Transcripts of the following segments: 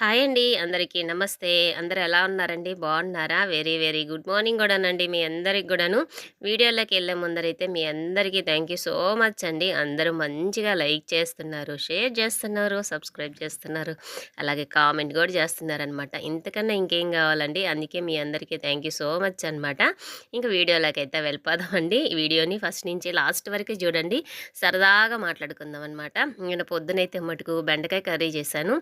Hi అండి. అందరికీ నమస్తే. అందరూ ఎలా ఉన్నారండి? బాగున్నారా? వెరీ వెరీ గుడ్ మార్నింగ్ కూడానండి మీ అందరికి కూడాను. వీడియోలోకి వెళ్ళే ముందరైతే మీ అందరికీ థ్యాంక్ యూ సో మచ్ అండి. అందరూ మంచిగా లైక్ చేస్తున్నారు షేర్ చేస్తున్నారు సబ్స్క్రైబ్ చేస్తున్నారు అలాగే కామెంట్ కూడా చేస్తున్నారనమాట ఇంతకన్నా ఇంకేం కావాలండి? అందుకే మీ అందరికీ థ్యాంక్ యూ సో మచ్ అనమాట ఇంకా వీడియోలోకి అయితే వెళ్ళిపోదామండి ఈ వీడియోని ఫస్ట్ నుంచి లాస్ట్ వరకు చూడండి. సరదాగా మాట్లాడుకుందాం అనమాట నేను పొద్దునైతే మటుకు బెండకాయ కర్రీ చేశాను.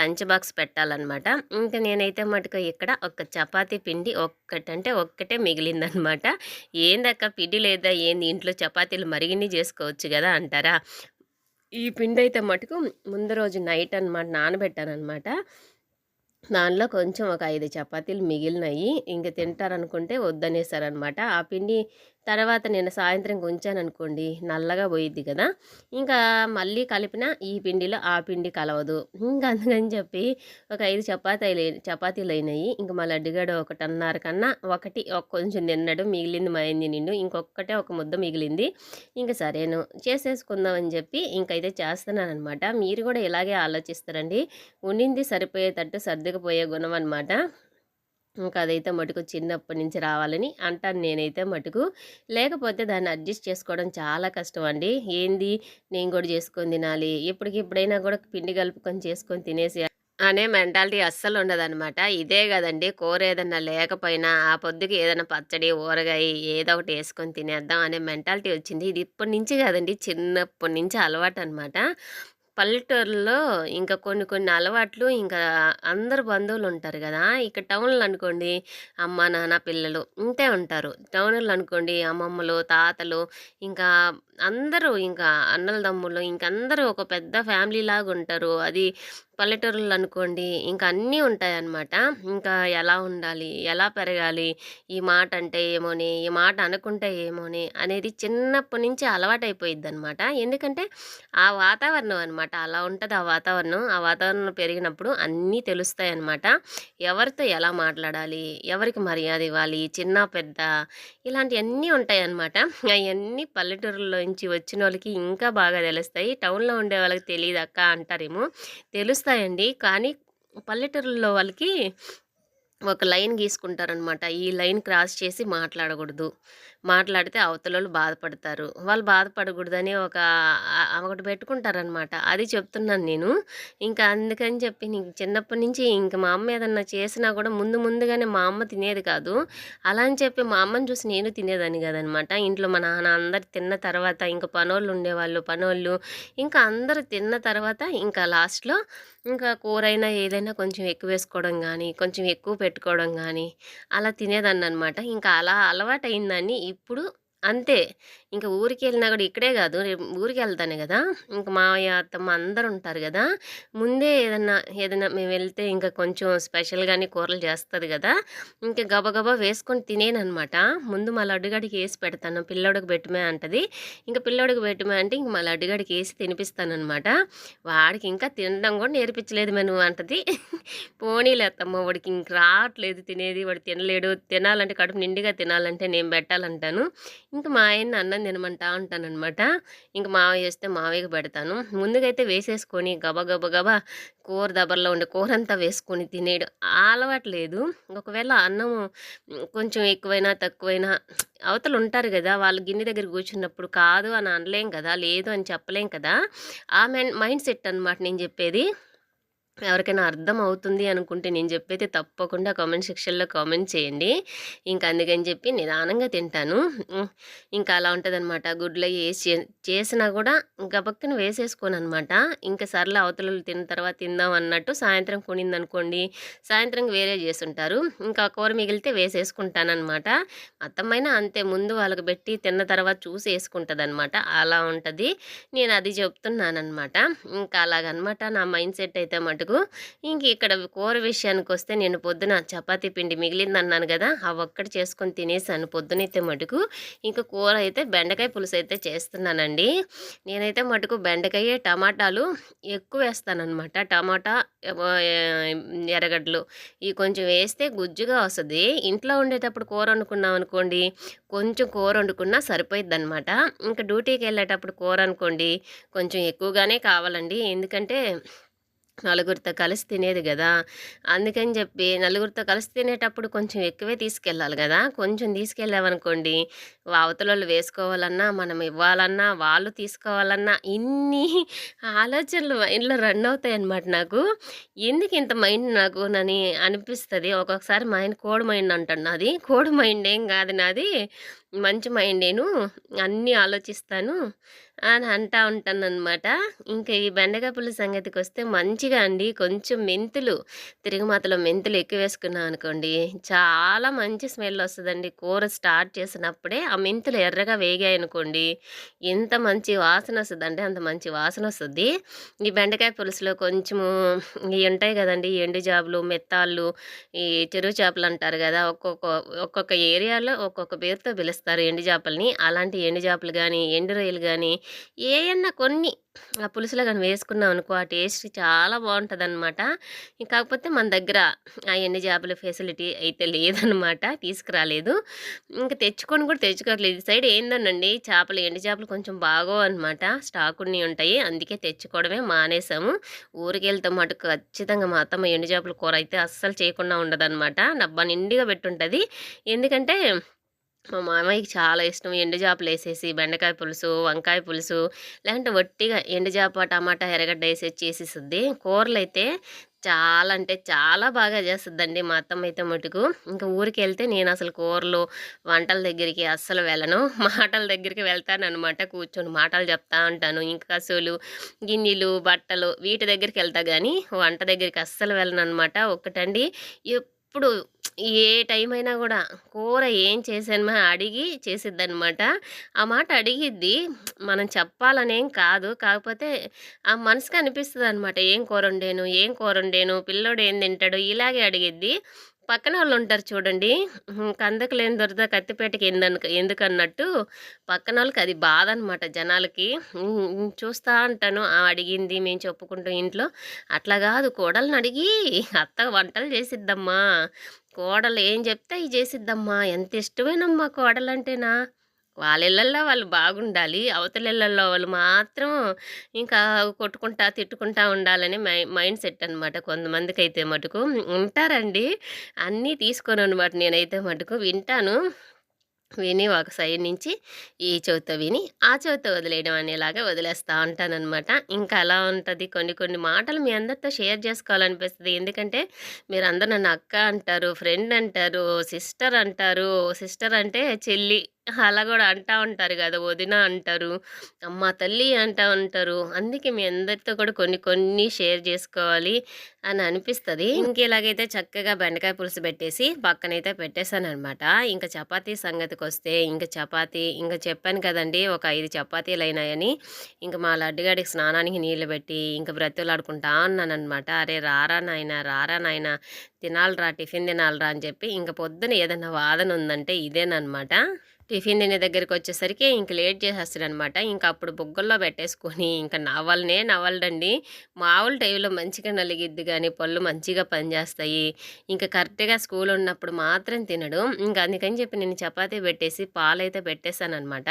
లంచ్ బాక్స్ పెట్టాలన్నమాట. ఇంకా నేనైతే మటుకు ఇక్కడ ఒక చపాతీ పిండి ఒక్కటంటే ఒక్కటే మిగిలిందనమాట ఏందక్క పిండి లేదా ఏంది? ఇంట్లో చపాతీలు మరిగిని చేసుకోవచ్చు కదా అంటారా? ఈ పిండి అయితే మటుకు ముందు రోజు నైట్ అనమాట నానబెట్టానమాట దానిలో కొంచెం ఒక ఐదు చపాతీలు మిగిలినాయి. ఇంక తింటారనుకుంటే వద్దనేసారనమాట ఆ పిండి తర్వాత నేను సాయంత్రం ఉంచాననుకోండి నల్లగా పోయిద్ది కదా. ఇంకా మళ్ళీ కలిపిన ఈ పిండిలో ఆ పిండి కలవదు. ఇంకా అందుకని చెప్పి ఒక ఐదు చపాతీలు చపాతీలు అయినాయి. ఇంకా మా అడ్డుగాడు ఒకటన్నర కన్నా ఒకటి ఒక కొంచెం తిన్నాడు మిగిలింది మా మైంది నిండు. ఇంకొకటే ఒక ముద్ద మిగిలింది. ఇంకా సరేను చేసేసుకుందామని చెప్పి ఇంకైతే చేస్తున్నాను అనమాట మీరు కూడా ఇలాగే ఆలోచిస్తారండి. ఉండింది సరిపోయేటట్టు సర్దుకుపోయే గుణం అనమాట ఇంకా అదైతే మటుకు చిన్నప్పటి నుంచి రావాలని అంటాను నేనైతే మటుకు. లేకపోతే దాన్ని అడ్జస్ట్ చేసుకోవడం చాలా కష్టం అండి ఏంది? నేను కూడా చేసుకొని తినాలి. ఇప్పటికిప్పుడైనా కూడా పిండి కలుపుకొని చేసుకొని తినేసి అనే మెంటాలిటీ అస్సలు ఉండదనమాట ఇదే కదండి కూర ఏదన్నా లేకపోయినా ఆ పొద్దుకి ఏదైనా పచ్చడి ఊరగాయ ఏదో ఒకటి వేసుకొని తినేద్దాం అనే మెంటాలిటీ వచ్చింది. ఇది ఇప్పటి నుంచి కాదండి చిన్నప్పటి నుంచి అలవాటు అనమాట పల్లెటూరులో ఇంకా కొన్ని కొన్ని అలవాట్లు ఇంకా అందరు బంధువులు ఉంటారు కదా! ఇక టౌన్లో అనుకోండి అమ్మ నాన్న పిల్లలు ఇంతే ఉంటారు. టౌన్లో అనుకోండి అమ్మమ్మలు తాతలు ఇంకా అందరూ ఇంకా అన్నల తమ్ముళ్ళు ఇంకా అందరూ ఒక పెద్ద ఫ్యామిలీ లాగా ఉంటారు అది పల్లెటూరులు అనుకోండి ఇంకా అన్నీ ఉంటాయన్నమాట. ఇంకా ఎలా ఉండాలి ఎలా పెరగాలి ఈ మాట అంటే ఏమోని ఈ మాట అనుకుంటే ఏమోని అనేది చిన్నప్పటి నుంచి అలవాటైపోయిద్ది అనమాట ఎందుకంటే ఆ వాతావరణం అనమాట అలా ఉంటుంది ఆ వాతావరణం. ఆ వాతావరణం పెరిగినప్పుడు అన్నీ తెలుస్తాయి అనమాట ఎవరితో ఎలా మాట్లాడాలి ఎవరికి మర్యాద ఇవ్వాలి చిన్న పెద్ద ఇలాంటివన్నీ ఉంటాయి అనమాట అవన్నీ పల్లెటూరులోంచి వచ్చిన వాళ్ళకి ఇంకా బాగా తెలుస్తాయి. టౌన్లో ఉండే వాళ్ళకి తెలియదు అంటారేమో. అంటారేమో వస్తాయండి కానీ పల్లెటూరులో వాళ్ళకి ఒక లైన్ గీసుకుంటారనమాట ఈ లైన్ క్రాస్ చేసి మాట్లాడకూడదు. మాట్లాడితే అవతల బాధపడతారు. వాళ్ళు బాధపడకూడదని ఒక ఒకటి పెట్టుకుంటారనమాట. అది చెప్తున్నాను నేను. ఇంకా అందుకని చెప్పి నీకు చిన్నప్పటి నుంచి ఇంకా మా అమ్మ ఏదన్నా చేసినా కూడా ముందు ముందుగానే మా అమ్మ తినేది కాదు. అలా అని చెప్పి మా అమ్మని చూసి నేను తినేదాన్ని కదనమాట. ఇంట్లో మా నాన్న అందరు తిన్న తర్వాత ఇంకా పనోళ్ళు ఉండేవాళ్ళు పనోళ్ళు. ఇంకా అందరూ తిన్న తర్వాత ఇంకా లాస్ట్లో ఇంకా కూరైనా ఏదైనా కొంచెం ఎక్కువ వేసుకోవడం కానీ కొంచెం ఎక్కువ పెట్టుకోవడం కానీ అలా తినేదాన్ని అనమాట ఇంకా అలా అలవాటు అయిందని ఇప్పుడు అంతే. ఇంకా ఊరికి వెళ్ళినా కూడా ఇక్కడే కాదు. రేపు ఊరికి వెళ్తానే కదా. ఇంకా మావయ్య అత్తమ్మ అందరు ఉంటారు కదా. ముందే ఏదన్నా ఏదైనా మేము వెళ్తే ఇంకా కొంచెం స్పెషల్గానే కూరలు చేస్తుంది కదా. ఇంకా గబగబా వేసుకొని తినేనమాట ముందు మా లడ్డుగడికి వేసి పెడతాను. పిల్లోడికి పెట్టుమే అంటది. ఇంకా పిల్లోడికి పెట్టుమే అంటే ఇంక మా లడ్డుగడికి వేసి తినిపిస్తానమాట వాడికి ఇంకా తినడం కూడా నేర్పించలేదు మేము అంటది. పోనీలే అత్తమ్మ వాడికి ఇంక రావట్లేదు తినేది. వాడు తినలేడు. తినాలంటే కడుపు నిండిగా తినాలంటే నేను పెట్టాలంటాను. ఇంకా మా ఆయన అన్నం తినమంటా ఉంటానన్నమాట ఇంక మావయ్య వేస్తే మావయ్యకి పెడతాను. ముందుగైతే వేసేసుకొని గబా గబా గబా కూర దబర్లో ఉండే కూర అంతా వేసుకొని తినేయడం అలవాటు లేదు. ఒకవేళ అన్నం కొంచెం ఎక్కువైనా తక్కువైనా అవతలు ఉంటారు కదా వాళ్ళు గిన్నె దగ్గర కూర్చున్నప్పుడు కాదు అని అనలేం కదా లేదు అని చెప్పలేం కదా ఆ మైండ్ సెట్ అనమాట నేను చెప్పేది. ఎవరికైనా అర్థం అవుతుంది అనుకుంటే నేను చెప్పైతే తప్పకుండా కామెంట్ సెక్షన్లో కామెంట్ చేయండి. ఇంకా అందుకని చెప్పి నిదానంగా తింటాను. ఇంకా అలా ఉంటుంది అనమాట గుడ్లు వేసి చేసినా కూడా గబక్కన వేసేసుకోను అనమాట ఇంకా సర్ల అవతల తిన్న తర్వాత తిందాం అన్నట్టు సాయంత్రం కొనిందనుకోండి సాయంత్రం వేరే చేసుంటారు ఇంకా కూర మిగిలితే వేసేసుకుంటానమాట అత్తమ్మైనా అంతే ముందు వాళ్ళకి పెట్టి తిన్న తర్వాత చూసి వేసుకుంటుంది అనమాట అలా ఉంటుంది. నేను అది చెప్తున్నానమాట ఇంకా అలాగనమాట నా మైండ్ సెట్ అయితే మటు మటుకు ఇంక ఇక్కడ కూర విషయానికి వస్తే నేను పొద్దున చపాతీ పిండి మిగిలింది అన్నాను కదా ఆ ఒక్కటి చేసుకొని తినేసాను. పొద్దునైతే మటుకు ఇంకా కూర అయితే బెండకాయ పులుసు అయితే చేస్తున్నానండి. నేనైతే మటుకు బెండకాయ టమాటాలు ఎక్కువ వేస్తానమాట టమాటా ఎర్రగడ్డలు ఇవి కొంచెం వేస్తే గుజ్జుగా వస్తుంది. ఇంట్లో ఉండేటప్పుడు కూర వండుకున్నాం అనుకోండి కొంచెం కూర వండుకున్నా సరిపోయిద్ది అనమాట ఇంకా డ్యూటీకి వెళ్ళేటప్పుడు కూర అనుకోండి కొంచెం ఎక్కువగానే కావాలండి. ఎందుకంటే నలుగురితో కలిసి తినేది కదా అందుకని చెప్పి నలుగురితో కలిసి తినేటప్పుడు కొంచెం ఎక్కువే తీసుకెళ్ళాలి కదా కొంచెం తీసుకెళ్ళామనుకోండి, అవతలలో వేసుకోవాలన్నా, మనం ఇవ్వాలన్నా, వాళ్ళు తీసుకోవాలన్నా ఇన్ని ఆలోచనలు మైండ్‌లో రన్ అవుతాయన్నమాట నాకు. ఎందుకు ఇంత మైండ్ నాకు నని అనిపిస్తుంది ఒక్కొక్కసారి మా ఆయన కోడి మైండ్ అంటాడు నాది. కోడి మైండ్ ఏం కాదు నాది. మంచి మైండేను. అన్నీ ఆలోచిస్తాను అని అంటా ఉంటాను అనమాట ఇంకా ఈ బెండకాయ పులుసు సంగతికొస్తే మంచిగా అండి. కొంచెం మెంతులు, తిరుగుమాతలో మెంతులు ఎక్కువేసుకున్నాం అనుకోండి, చాలా మంచి స్మెల్ వస్తుందండి. కూర స్టార్ట్ చేసినప్పుడే ఆ మెంతులు ఎర్రగా వేగాయనుకోండి, ఎంత మంచి వాసన వస్తుందండి అంత మంచి వాసన వస్తుంది. ఈ బెండకాయ పులుసులో కొంచెము ఇయి ఉంటాయి కదండి ఎండు చేపలు, మెత్తాళ్ళు, ఈ చెరువు చేపలు అంటారు కదా ఒక్కొక్క ఒక్కొక్క ఏరియాలో ఒక్కొక్క పేరుతో పిలుస్తారు. ఎండు చేపలని. అలాంటి ఎండు చేపలు కానీ ఎండు రొయ్యలు కానీ ఏయన్నా కొన్ని ఆ పులుసులో కానీ వేసుకున్నాం అనుకో, ఆ టేస్ట్ చాలా బావుంటదనమాట. కాకపోతే మన దగ్గర ఆ ఎండు చేపల ఫెసిలిటీ అయితే లేదనమాట. తీసుకురాలేదు. ఇంక తెచ్చుకొని కూడా తెచ్చుకోవట్లేదు. ఈ సైడ్ ఏందోనండి చేపలు ఎండు చేపలు కొంచెం బాగోవనమాట. స్టాకున్నయి ఉంటాయి. అందుకే తెచ్చుకోవడమే మానేసాము. ఊరికెళ్తే మటుకు ఖచ్చితంగా మా అత్తమ్మ ఎండు చేపల కూర అయితే అస్సలు చేయకుండా ఉండదనమాట. డబ్బా నిండుగా పెట్టుంటుంది ఎందుకంటే మా మామయ్యకి చాలా ఇష్టం ఎండు చేపలేసేసి బెండకాయ పులుసు, వంకాయ పులుసు లేదంటే వట్టిగా ఎండు చేప, టమాటా, ఎర్రగడ్డ ఏసేసి చేసేసిద్ది. అయితే చాలా అంటే చాలా బాగా చేస్తుందండి మా అత్తమ్మ అయితే మటుకు. ఇంక ఊరికెళ్తే అసలు కూరలు, వంటల దగ్గరికి అస్సలు వెళ్ళను. మాటల దగ్గరికి వెళ్తాననమాట. కూర్చొని మాటలు చెప్తా ఉంటాను. ఇంక కసులు, గిన్నెలు, బట్టలు వీటి దగ్గరికి వెళ్తా కానీ వంట దగ్గరికి అస్సలు వెళ్ళను అనమాట ఒక్కటండి ఎప్పుడు ఏ టైం అయినా కూడా కూర ఏం చేశానమా అడిగి చేసిద్దనమాట. ఆ మాట అడిగిద్ది. మనం చెప్పాలనేం కాదు. కాకపోతే ఆ మనసుకు అనిపిస్తుంది అనమాట ఏం కూరొండాను? ఏం కూరొండాను? పిల్లోడు ఏం తింటాడు? ఇలాగే అడిగిద్ది. పక్కన వాళ్ళు ఉంటారు చూడండి. కందకు లేని దొరద కత్తిపేటకి ఎందనుక ఎందుకన్నట్టు పక్కనోళ్ళకి అది బాధ అనమాట జనాలకి. చూస్తా ఉంటాను. ఆ! అడిగింది మేము చెప్పుకుంటాం ఇంట్లో. అట్లా కాదు కోడలను అడిగి అత్త వంటలు చేసిద్దమ్మా. కోడలు ఏం చెప్తే అవి చేసిద్దమ్మా. ఎంత ఇష్టమేనమ్మా కోడలంటేనా. వాళ్ళిళ్ళల్లో వాళ్ళు బాగుండాలి. అవతలిళ్ళల్లో వాళ్ళు మాత్రం ఇంకా కొట్టుకుంటా, తిట్టుకుంటా ఉండాలని మై మైండ్ సెట్ అనమాట కొంతమందికి అయితే మటుకు. ఉంటారండి. అన్నీ తీసుకోననమాట నేనైతే మటుకు. వింటాను. విని ఒక సైడ్ నుంచి ఈ చెవితో విని, ఆ చెవితో వదిలేయడం అనేలాగా వదిలేస్తూ ఉంటానన్నమాట. ఇంకా అలా ఉంటుంది. కొన్ని కొన్ని మాటలు మీ అందరితో షేర్ చేసుకోవాలనిపిస్తుంది. ఎందుకంటే మీరందరూ నన్ను అక్క అంటారు, ఫ్రెండ్ అంటారు, సిస్టర్ అంటారు. సిస్టర్ అంటే చెల్లి. అలా గూడా అంటా ఉంటారు గదా! వదిన అంటారు. అమ్మ, తల్లి అంటా ఉంటారు. అందుకే మీ అందరితో కూడా కొన్ని కొన్ని షేర్ జేసుకోవాలి అని అనిపిస్తది. ఇంకిలాగైతే చక్కగా బెండకాయ పులుసు పెట్టేసి పక్కనైతే పెట్టేసాననమాట. ఇంక చపాతీ సంగతికొస్తే ఇంక చపాతీ ఇంక చెప్పాను కదండీ! ఒక 5 చపాతీలయినాయని. ఇంక మా లడ్డుగాడికి స్నానానికి నీళ్ళు పెట్టి ఇంక బ్రతిమలాడుకుంటా ఉన్నాననమాట. "అరే రారా నాయనా, రారా నాయనా తినాలిరా, టిఫిన్ తినాలిరా" అని చెప్పి ఇంక పొద్దున ఏదన్నా వాదన ఉందంటే ఇదేననమాట. టిఫిన్ తినే దగ్గరికొచ్చేసరికి ఇంక లేట్ చేసేస్తాడనమాట. ఇంకా అప్పుడు బుగ్గల్లో పెట్టేసుకొని ఇంకా నవలనే నవలడండి. మామూలు టైంలో మంచిగా నలిగిద్ది కానీ పళ్ళు మంచిగా పనిచేస్తాయి. ఇంకా కరెక్ట్‌గా స్కూల్ ఉన్నప్పుడు మాత్రం తినడు. ఇంకా అందుకని చెప్పి నేను చపాతీ పెట్టేసి పాలైతే పెట్టేసాననమాట.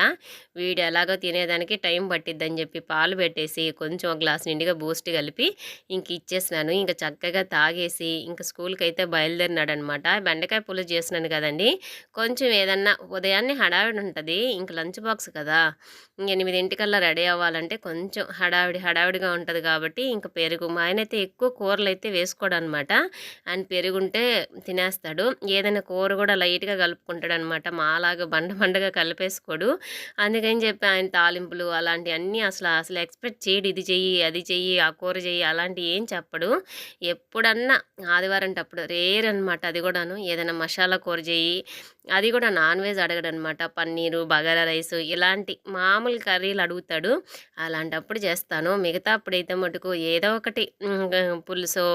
వీడు ఎలాగో తినేదానికి టైం పట్టిద్దని చెప్పి పాలు పెట్టేసి కొంచెం ఒక గ్లాస్ నిండుగా బూస్ట్ కలిపి ఇంక ఇచ్చేసినాను. ఇంకా చక్కగా తాగేసి ఇంక బయలుదేరినాడు బయలుదేరినాడనమాట. బెండకాయ పులుసు చేసినాను కదండీ! కొంచెం ఏదన్నా ఉదయాన్నే హడావిడి ఉంటుంది ఇంక లంచ్ బాక్స్ కదా! ఎనిమిదింటికల్లా రెడీ అవ్వాలంటే కొంచెం హడావిడి హడావిడిగా ఉంటుంది కాబట్టి ఇంక పెరుగు మా ఆయనైతే ఎక్కువ కూరలైతే వేసుకోడనమాట. ఆయన పెరుగుంటే తినేస్తాడు. ఏదైనా కూర కూడా లైట్‌గా కలుపుకుంటాడనమాట. మాలాగా బండ బండగా కలిపేసుకోడు. అందుకని చెప్పి ఆయన తాలింపులు అలాంటివన్నీ అసలు అసలు ఎక్స్‌పెక్ట్ చేయడు. ఇది చెయ్యి, అది చెయ్యి, ఆ కూర చెయ్యి అలాంటివి ఏం చెప్పడు. ఎప్పుడన్నా ఆదివారం అప్పుడు రేర్ అనమాట అది కూడాను ఏదైనా మసాలా కూర చెయ్యి, అది కూడా నాన్ వెజ్ అడగడనమాట. పన్నీరు, బగారా రైసు ఇలాంటి మామూలు కర్రీలు అడుగుతాడు. అలాంటప్పుడు చేస్తాను. మిగతా అప్పుడైతే మటుకు ఏదో ఒకటి పులుసో,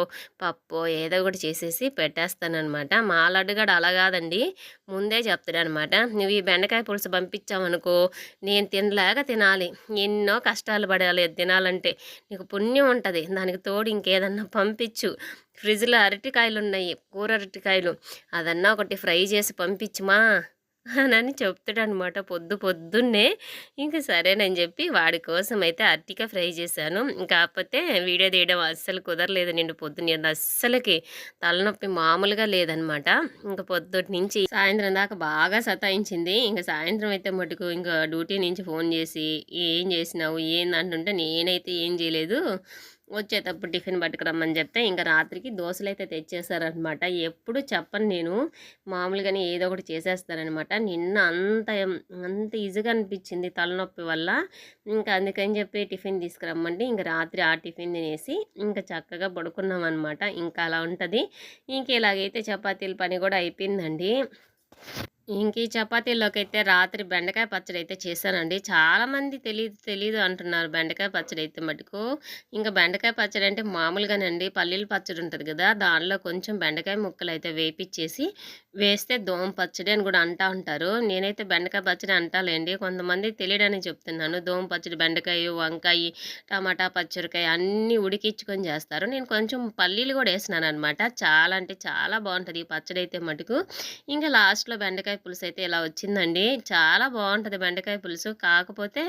పప్పు ఏదో ఒకటి చేసేసి పెట్టేస్తానమాట మా లడ్డుగాడు అలా కాదండి ముందే చెప్తాడనమాట. "నువ్వు ఈ బెండకాయ పులుసు పంపించావనుకో నేను తినలేక తినాలి. ఎన్నో కష్టాలు పడాలి తినాలంటే. నీకు పుణ్యం ఉంటుంది దానికి తోడు ఇంకేదన్నా పంపించు. ఫ్రిడ్జ్‌లో అరటికాయలు ఉన్నాయి కూర అరటికాయలు. అదన్నా ఒకటి ఫ్రై చేసి పంపించుమా" అనని చెప్తాడనమాట పొద్దు పొద్దున్నే. ఇంకా సరేనని చెప్పి వాడి కోసం అయితే అర్టిక ఫ్రై చేశాను. కాకపోతే వీడియో తీయడం అస్సలు కుదరలేదు నిండు పొద్దున్న అస్సలకి తలనొప్పి మామూలుగా లేదనమాట. ఇంక పొద్దుటి నుంచి సాయంత్రం దాకా బాగా సతాయించింది. ఇంక సాయంత్రం అయితే మటుకు ఇంకా డ్యూటీ నుంచి ఫోన్ చేసి "ఏం చేసినావు ఏందంటుంటే" నేనైతే ఏం చేయలేదు వచ్చేటప్పుడు టిఫిన్ పట్టుకురమ్మని చెప్తే ఇంక రాత్రికి దోసలైతే తెచ్చేసారనమాట. ఎప్పుడు చెప్పను నేను. మామూలుగానే ఏదో ఒకటి చేసేస్తారనమాట నిన్న అంత అంత ఈజీగా అనిపించింది తలనొప్పి వల్ల. ఇంకా అందుకని చెప్పి టిఫిన్ తీసుకురమ్మండి ఇంక రాత్రి ఆ టిఫిన్ తినేసి ఇంకా చక్కగా పడుకున్నామనమాట. ఇంకా అలా ఉంటుంది ఇంక ఇలాగైతే చపాతీల పని కూడా అయిపోయిందండి. ఇంక ఈ అయితే రాత్రి బెండకాయ పచ్చడి అయితే చేశానండి. చాలామంది తెలియదు తెలీదు అంటున్నారు బెండకాయ పచ్చడి అయితే మటుకు. ఇంకా బెండకాయ పచ్చడి అంటే మామూలుగానండి పల్లీల పచ్చడి ఉంటుంది కదా దానిలో కొంచెం బెండకాయ ముక్కలు అయితే వేపిచ్చేసి వేస్తే దోమ పచ్చడి అని కూడా అంటా ఉంటారు. నేనైతే బెండకాయ పచ్చడి అంటాలేండి. కొంతమంది తెలియడని చెప్తున్నాను. దోమ పచ్చడి బెండకాయ, వంకాయి, టమాటా, పచ్చడికాయ అన్నీ ఉడికిచ్చుకొని చేస్తారు నేను కొంచెం పల్లీలు కూడా వేసినాను అనమాట చాలా అంటే చాలా బాగుంటుంది ఈ పచ్చడి అయితే మటుకు. ఇంకా లాస్ట్‌లో బెండకాయ పులుసు అయితే ఇలా వచ్చిందండి. చాలా బాగుంటుంది బెండకాయ పులుసు. కాకపోతే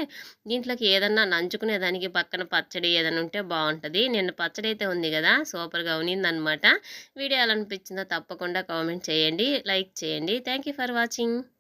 దీంట్లోకి ఏదన్నా నంచుకునేదానికి పక్కన పచ్చడి ఏదైనా ఉంటే బాగుంటుంది నిన్న పచ్చడి అయితే ఉంది కదా సూపర్‌గా ఉన్నిందనమాట. వీడియో ఎలా అనిపించిందో తప్పకుండా కామెంట్ చేయండి. లైక్ చేయండి. Thank you for watching.